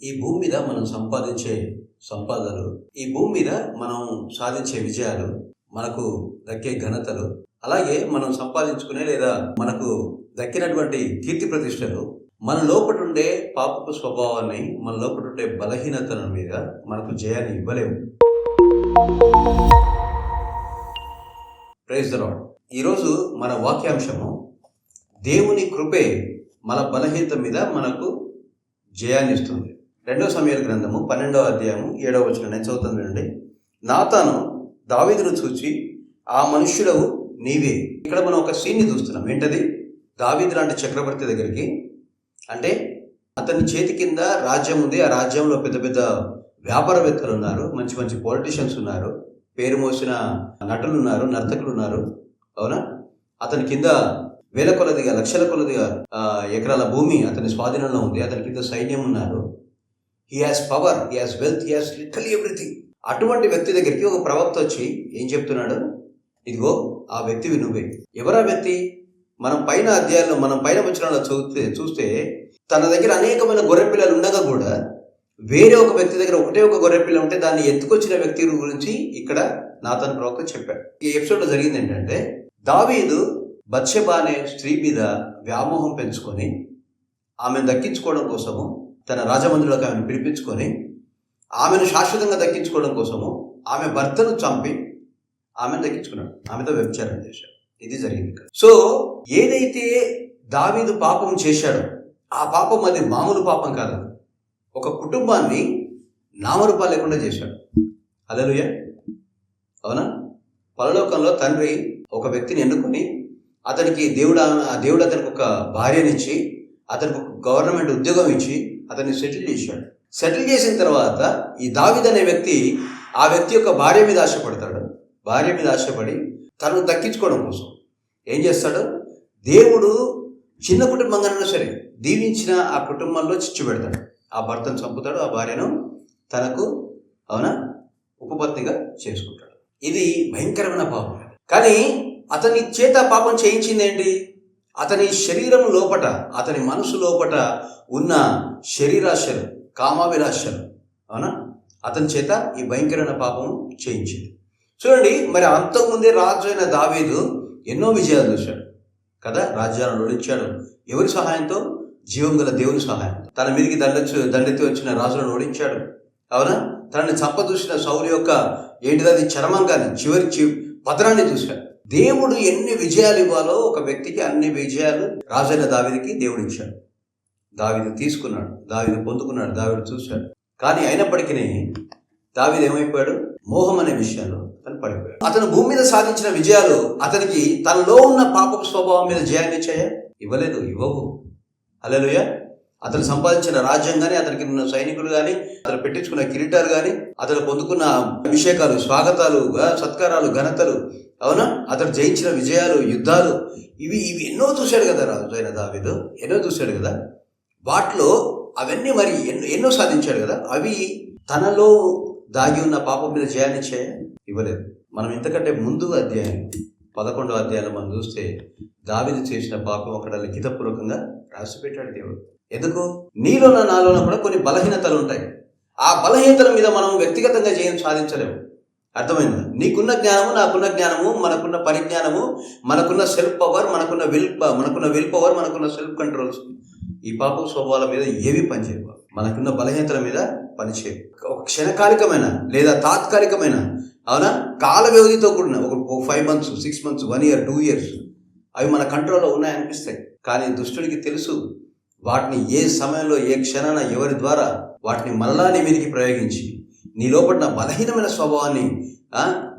ఈ భూమి మీద మనం సంపాదించే సంపాదనలు ఈ భూమి మీద మనం సాధించే విజయాలు మనకు దక్కే ఘనతలు అలాగే మనం సంపాదించుకునే లేదా మనకు దక్కినటువంటి కీర్తి ప్రతిష్టలు మన లోపల ఉండే పాపపు స్వభావాన్ని మన లోపల ఉండే బలహీనతల మీద మనకు జయాన్ని ఇవ్వలేము ప్రైజ్ ద ఈరోజు మన వాక్యాంశము దేవుని కృపే మన బలహీనత మీద మనకు జయాన్ని రెండవ సమయాల గ్రంథము పన్నెండవ అధ్యాయము ఏడవ వచనం నేను చదువుతుంది అండి నాతాను దావీదును చూచి ఆ మనుష్యుడవు నీవే. ఇక్కడ మనం ఒక సీన్ని చూస్తున్నాం. ఏంటది? దావీదు లాంటి చక్రవర్తి దగ్గరికి. అంటే అతని చేతి కింద రాజ్యం ఉంది. ఆ రాజ్యంలో పెద్ద పెద్ద వ్యాపారవేత్తలు ఉన్నారు. మంచి మంచి పొలిటీషియన్స్ ఉన్నారు. పేరు మోసిన నటులు ఉన్నారు నర్తకులు ఉన్నారు అవునా? అతని కింద వేల కొలదిగా లక్షల కొలదిగా ఎకరాల భూమి అతని స్వాధీనంలో ఉంది. అతని కింద సైన్యం ఉన్నారు. He has power he has wealth he has literally everything అటువంటి వ్యక్తి దగ్గరికి ఒక ప్రవక్త వచ్చి ఏం చెప్తున్నాడు? ఇదిగో ఆ వ్యక్తివి నువ్వే. ఎవరా వ్యక్తి? మనం పైన అధ్యాయంలో మనం పైన వచ్చిన చూస్తే చూస్తే తన దగ్గర అనేకమైన గొర్రె పిల్లలు ఉండగా కూడా వేరే ఒక వ్యక్తి దగ్గర ఒకటే ఒక గొర్రె పిల్ల ఉంటే దాన్ని ఎత్తుకొచ్చిన వ్యక్తి గురించి ఇక్కడ నాతన్ ప్రవక్త చెప్పాడు. ఈ ఎపిసోడ్లో జరిగింది ఏంటంటే దావీదు బత్షెబ అనే స్త్రీ మీద వ్యామోహం పెంచుకొని ఆమెను దక్కించుకోవడం కోసము తన రాజమందిలోకి ఆమెను పిలిపించుకొని ఆమెను శాశ్వతంగా దక్కించుకోవడం కోసము ఆమె భర్తను చంపి ఆమెను దక్కించుకున్నాడు. ఆమెతో వ్యభిచారం చేశాడు. ఇది జరిగింది ఇక్కడ. సో ఏదైతే దావీదు పాపం చేశాడో ఆ పాపం అది మామూలు పాపం కాదు. ఒక కుటుంబాన్ని నామరూపాలు లేకుండా చేశాడు. అలలుయ అవునా? పరలోకంలో తండ్రి ఒక వ్యక్తిని ఎన్నుకొని అతనికి దేవుడు ఆ దేవుడు అతనికి ఒక భార్యనిచ్చి అతనికి ఒక గవర్నమెంట్ ఉద్యోగం ఇచ్చి అతన్ని సెటిల్ చేశాడు. సెటిల్ చేసిన తర్వాత ఈ దావిద్ అనే వ్యక్తి ఆ వ్యక్తి యొక్క భార్య మీద ఆశపడతాడు. భార్య మీద ఆశపడి తనను దక్కించుకోవడం కోసం. ఏం చేస్తాడు? దేవుడు చిన్న కుటుంబంగానైనా సరే దీవించిన ఆ కుటుంబంలో చిచ్చు పెడతాడు. ఆ భర్తను చంపుతాడు ఆ భార్యను తనకు అవునా? ఉపపత్నిగా చేసుకుంటాడు. ఇది భయంకరమైన పాపం. కానీ అతని చేత పాపం చేయించింది ఏంటి? అతని శరీరం లోపట అతని మనసు లోపట ఉన్న శరీరాశలు కామాభిలాషలు అవునా? అతని చేత ఈ భయంకరమైన పాపం చేయించింది. చూడండి మరి అంతకుముందే రాజు అయిన దావీదు ఎన్నో విజయాలు చూశాడు. కదా? రాజ్యాలను ఓడించాడు. ఎవరి సహాయంతో? జీవం గల దేవుని సహాయంతో. తన మీదకి దండచ్చు దండెత్తి వచ్చిన రాజులను ఓడించాడు. అవునా? తనని చంప చూసిన సౌలు యొక్క ఏంటిది కాదు చివరి చి పతనాన్ని చూశాడు. దేవుడు ఎన్ని విజయాలు ఇవ్వాలో ఒక వ్యక్తికి అన్ని విజయాలు రాజైన దావిదికి దేవుడు ఇచ్చాడు. దావిని తీసుకున్నాడు దావిని పొందుకున్నాడు దావిని చూశాడు. కానీ అయినప్పటికీ దావిది ఏమైపోయాడు? మోహం అనే విషయంలో అతను పడిపోయాడు. అతను భూమి మీద సాధించిన విజయాలు అతనికి తనలో ఉన్న పాపపు స్వభావం మీద జయాన్ని ఇచ్చాయా? ఇవ్వలేదు ఇవ్వవు. అలెలుయ అతను సంపాదించిన రాజ్యం కానీ అతనికి ఉన్న సైనికులు కానీ అతను పెట్టించుకున్న కిరీటాలు కానీ అతను పొందుకున్న అభిషేకాలు స్వాగతాలు సత్కారాలు ఘనతలు అవునా? అతను జయించిన విజయాలు యుద్ధాలు ఇవి ఇవి ఎన్నో చూశాడు కదా రాజు అయిన దావిదు. ఎన్నో చూశాడు కదా? వాటిలో అవన్నీ మరి ఎన్నో ఎన్నో సాధించాడు కదా. అవి తనలో దాగి ఉన్న పాపం మీద జయాన్ని చేయ ఇవ్వలేదు. మనం ఇంతకంటే ముందు అధ్యాయం పదకొండవ అధ్యాయంలో మనం చూస్తే దావిది చేసిన పాపం అక్కడ లిఖితపూర్వకంగా రాసిపెట్టాడు దేవుడు. ఎందుకు? నీలోన నాలోన కూడా కొన్ని బలహీనతలు ఉంటాయి. ఆ బలహీనతల మీద మనం వ్యక్తిగతంగా జయం సాధించలేము. అర్థమైందా? నీకున్న జ్ఞానము నాకున్న జ్ఞానము మనకున్న పరిజ్ఞానము మనకున్న సెల్ఫ్ పవర్ మనకున్న విల్ మనకున్న విల్ పవర్ మనకున్న సెల్ఫ్ కంట్రోల్స్ ఈ పాప స్వభావాల మీద ఏవి పనిచేయవు మనకున్న బలహీనతల మీద పనిచేయవు ఒక క్షణకాలికమైన లేదా తాత్కాలికమైన అవునా? కాల వ్యవధితో కూడిన ఒక five months six months one year two years అవి మన కంట్రోల్లో ఉన్నాయనిపిస్తాయి. కానీ దుష్టుడికి తెలుసు వాటిని ఏ సమయంలో ఏ క్షణాన ఎవరి ద్వారా వాటిని మళ్ళా నీ మీదకి ప్రయోగించి నీ లోపల బలహీనమైన స్వభావాన్ని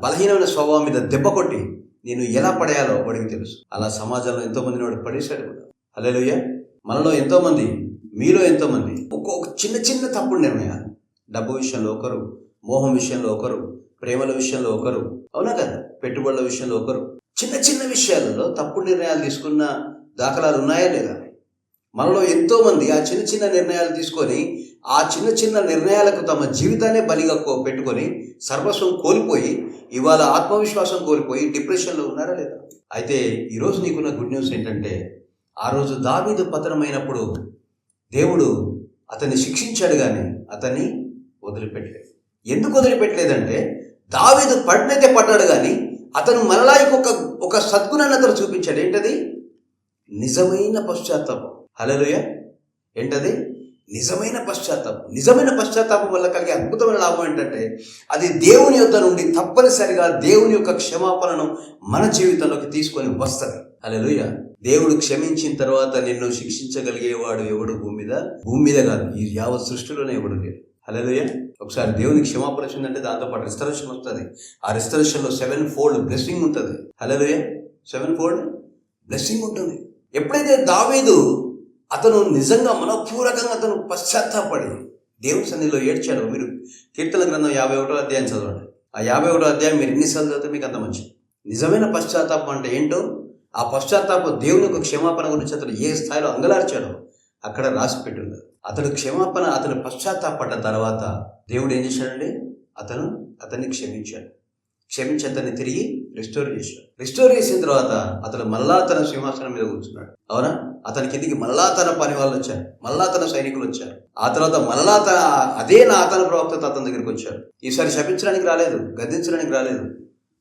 బలహీనమైన స్వభావం మీద దెబ్బ కొట్టి నేను ఎలా పడేయాలో వాడికి తెలుసు. అలా సమాజంలో ఎంతోమందిని వాడు పడేశాడు కూడా. అలెలుయ్యా మనలో ఎంతోమంది మీలో ఎంతోమంది ఒక్కొక్క చిన్న చిన్న తప్పుడు నిర్ణయాలు. డబ్బు విషయంలో ఒకరు మోహం విషయంలో ఒకరు ప్రేమల విషయంలో ఒకరు అవునా కదా? పెట్టుబడుల విషయంలో ఒకరు. చిన్న చిన్న విషయాలలో తప్పుడు నిర్ణయాలు తీసుకున్న దాఖలాలు ఉన్నాయా లేదా? మనలో ఎంతోమంది ఆ చిన్న చిన్న నిర్ణయాలు తీసుకొని ఆ చిన్న చిన్న నిర్ణయాలకు తమ జీవితాన్ని బలిగా పెట్టుకొని సర్వస్వం కోల్పోయి ఇవాళ ఆత్మవిశ్వాసం కోల్పోయి డిప్రెషన్లో ఉన్నారా లేదా? అయితే ఈరోజు నీకున్న గుడ్ న్యూస్ ఏంటంటే ఆ రోజు దావీదు పతనమైనప్పుడు దేవుడు అతన్ని శిక్షించాడు కానీ అతన్ని వదిలిపెట్టలేదు. ఎందుకు వదిలిపెట్టలేదంటే దావీదు పడినైతే పడ్డాడు కానీ అతను మరలా ఇంకొక ఒక సద్గుణాన్ని అతను చూపించాడు. ఏంటది? నిజమైన పశ్చాత్తాపం. హలలుయ ఏంటది? నిజమైన పశ్చాత్తాపం. నిజమైన పశ్చాత్తాపం వల్ల కలిగే అద్భుతమైన లాభం ఏంటంటే అది దేవుని యొక్క నుండి తప్పనిసరిగా దేవుని యొక్క క్షమాపణను మన జీవితంలోకి తీసుకొని వస్తుంది. హలోయ దేవుడు క్షమించిన తర్వాత నిన్ను శిక్షించగలిగేవాడు ఎవడు భూమి మీద? భూమి మీద కాదు ఈ యావత్ సృష్టిలోనే ఎవడు లేడు. హలోయ ఒకసారి దేవునికి క్షమాపణ వచ్చిందంటే దాంతోపాటు రిస్టరేషన్ వస్తుంది. ఆ రిస్టరేషన్లో సెవెన్ ఫోల్డ్ బ్లెస్సింగ్ ఉంటుంది. హలోయ సెవెన్ ఫోల్డ్ బ్లెస్సింగ్ ఉంటుంది. ఎప్పుడైతే దావీదు అతను నిజంగా మనపూర్వకంగా అతను పశ్చాత్తాపడి దేవుని సన్నిధిలో ఏడ్చాడు మీరు కీర్తన గ్రంథం యాభై ఒకటో అధ్యాయం చదవండి. ఆ యాభై ఒకటో అధ్యాయం మీరు ఎన్నిసార్లు చదివితే మీకు అంత మంచిది. నిజమైన పశ్చాత్తాపం అంటే ఏంటో? ఆ పశ్చాత్తాప దేవుని యొక్క క్షమాపణ గురించి అతను ఏ స్థాయిలో అంగలార్చాడో అక్కడ రాసి పెట్టుంది అతడు క్షమాపణ అతను పశ్చాత్తాపడ్డ తర్వాత దేవుడు ఏం చేశాడండి? అతను అతన్ని క్షమించాడు. క్షమించి అతన్ని తిరిగి రిస్టోర్ చేశాడు. రిస్టోర్ చేసిన తర్వాత అతను మళ్ళా తన సింహాసనం మీద కూర్చున్నాడు. అవునా? అతని కిందికి మళ్ళా తన పని వాళ్ళు వచ్చారు. మళ్ళా తన సైనికులు వచ్చారు. ఆ తర్వాత మళ్ళా తన అదే నా అతని ప్రవక్త అతని దగ్గరికి వచ్చారు ఈసారి శపించడానికి రాలేదు గద్దించడానికి రాలేదు.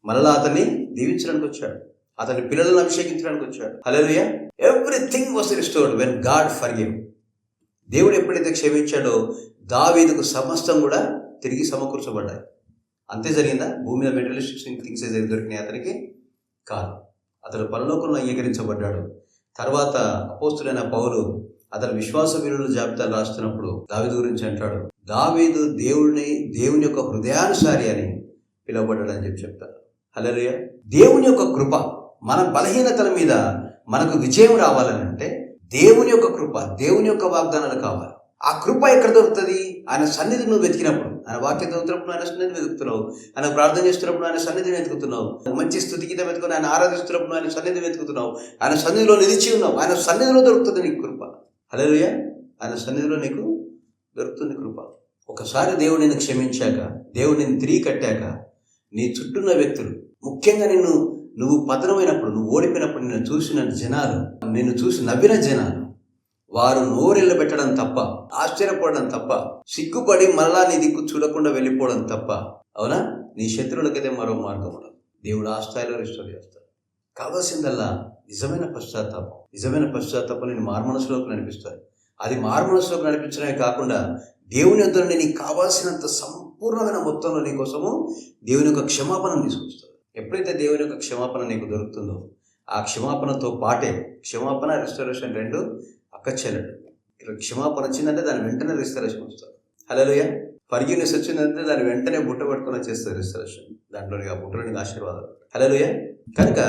మళ్ళా అతన్ని దీవించడానికి వచ్చాడు. అతని పిల్లలను అభిషేకించడానికి వచ్చాడు. హలోయ everything was restored when God for దేవుడు ఎప్పుడైతే క్షమించాడో దావీదుకు సమస్తం కూడా తిరిగి సమకూర్చబడ్డాయి. అంతే జరిగిందా? భూమి మీద మెటీరియలిస్టిక్ థింగ్స్ ఏదైతే దొరికినాయి అతనికి? కాదు. అతడు పరలోకంలో అంగీకరించబడ్డాడు. తర్వాత అపోస్తుడైన పౌలు అతని విశ్వాస వీరుల జాబితాలు రాస్తున్నప్పుడు దావీదు గురించి అంటాడు దావీదు దేవుడిని దేవుని యొక్క హృదయానుసారి అని పిలువబడ్డాడు అని చెప్పి చెప్తారు. హలో దేవుని యొక్క కృప మన బలహీనతల మీద మనకు విజయం రావాలనంటే దేవుని యొక్క కృప దేవుని యొక్క వాగ్దానాలు కావాలి. ఆ కృప ఎక్కడ దొరుకుతుంది? ఆయన సన్నిధి నువ్వు వెతికినప్పుడు ఆయన వాక్యం చదువుతున్నప్పుడు ఆయన సన్నిధి వెతుకుతున్నావు ఆయన ప్రార్థన చేస్తున్నప్పుడు ఆయన సన్నిధిని వెతుకుతున్నావు మంచి స్థుతి గీత వెతుకుని ఆయన ఆరాధిస్తున్నప్పుడు ఆయన సన్నిధి వెతుకుతున్నావు ఆయన సన్నిధిలో నిలిచి ఉన్నావు ఆయన సన్నిధిలో దొరుకుతుంది నీకు కృప. హలోయ ఆయన సన్నిధిలో నీకు దొరుకుతుంది కృప. ఒకసారి దేవుడు నిన్ను క్షమించాక దేవుడు నిన్ను తిరిగి కట్టాక నీ చుట్టూన్న వ్యక్తులు ముఖ్యంగా నిన్ను నువ్వు పతనమైనప్పుడు నువ్వు ఓడిపోయినప్పుడు నేను చూసిన జనాలు నేను చూసి నవ్విన జనాలు వారు నోరెళ్ళ పెట్టడం తప్ప ఆశ్చర్యపడడం తప్ప సిగ్గుపడి మళ్ళా నీ దిక్కు చూడకుండా వెళ్ళిపోవడం తప్ప అవునా? నీ శత్రువులకైతే మరో మార్గం ఉండదు. దేవుడు ఆ స్థాయిలో రిస్టోర్ చేస్తాడు. కావాల్సిందల్లా నిజమైన పశ్చాత్తాపం. నిజమైన పశ్చాత్తాపం నేను మారుమనసులోకి నడిపిస్తాను అది మారుమనసులోకి నడిపించడమే కాకుండా దేవుని యొద్ద నీకు కావాల్సినంత సంపూర్ణమైన మొత్తంలో నీ కోసము దేవుని యొక్క క్షమాపణం తీసుకొస్తాను ఎప్పుడైతే దేవుని యొక్క క్షమాపణ నీకు దొరుకుతుందో ఆ క్షమాపణతో పాటే క్షమాపణ రెస్టరేషన్ రెండు అక్కచెల్లెడు ఇక్కడ క్షమాపణ వచ్చిందంటే దాని వెంటనే రిస్టరేషన్ వస్తుంది. హలోయ ఫర్గ్యూనెస్ వచ్చిందంటే దాని వెంటనే బుట్ట పట్టుకుని వచ్చేస్తుంది రిస్టరేషన్ దాంట్లో ఆ బుట్టలోని ఆశీర్వాదాలు. హలోయ కనుక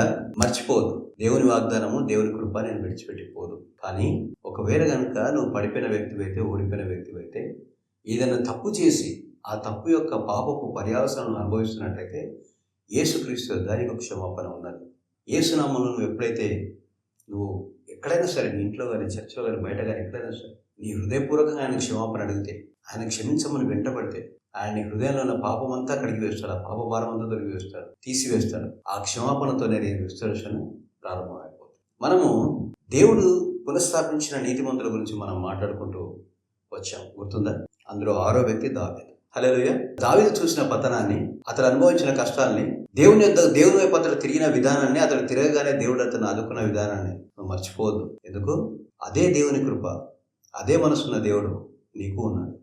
మర్చిపోదు దేవుని వాగ్దానము దేవుని కృప నేను విడిచిపెట్టిపోదు. కానీ ఒకవేళ కనుక నువ్వు పడిపోయిన వ్యక్తివైతే ఓడిపోయిన వ్యక్తివైతే ఏదైనా తప్పు చేసి ఆ తప్పు యొక్క పాపపు పర్యావసరాలను అనుభవిస్తున్నట్లయితే యేసుక్రీస్తు దానికి ఒక క్షమాపణ ఉన్నది ఏసునామంలో నువ్వు ఎప్పుడైతే నువ్వు ఎక్కడైనా సరే నీ ఇంట్లో కానీ చర్చలో కానీ బయట కానీ ఎక్కడైనా సరే నీ హృదయపూర్వకంగా ఆయన క్షమాపణ అడిగితే ఆయన క్షమించమని వెంటబడితే ఆయన నీ హృదయంలో ఉన్న పాపం అంతా కడిగి వేస్తాడు. ఆ పాప భారం అంతా తొలగి వేస్తాడు. తీసివేస్తాడు. ఆ క్షమాపణతోనే నేను విస్తరణ ప్రారంభమైపోతుంది మనము దేవుడు పునఃస్థాపించిన నీతిమంతుల గురించి మనం మాట్లాడుకుంటూ వచ్చాం. గుర్తుందా? అందులో ఆరో వ్యక్తి దావేదు. హలోయ దావిని చూసిన పతనాన్ని అతను అనుభవించిన కష్టాల్ని దేవుని యొక్క దేవుని వైపు అతడు తిరిగిన విధానాన్ని అతడు తిరగగానే దేవుడు అతను ఆదుకున్న విధానాన్ని మర్చిపోవద్దు. ఎందుకు? అదే దేవుని కృప అదే మనసున్న దేవుడు నీకు ఉన్నాడు.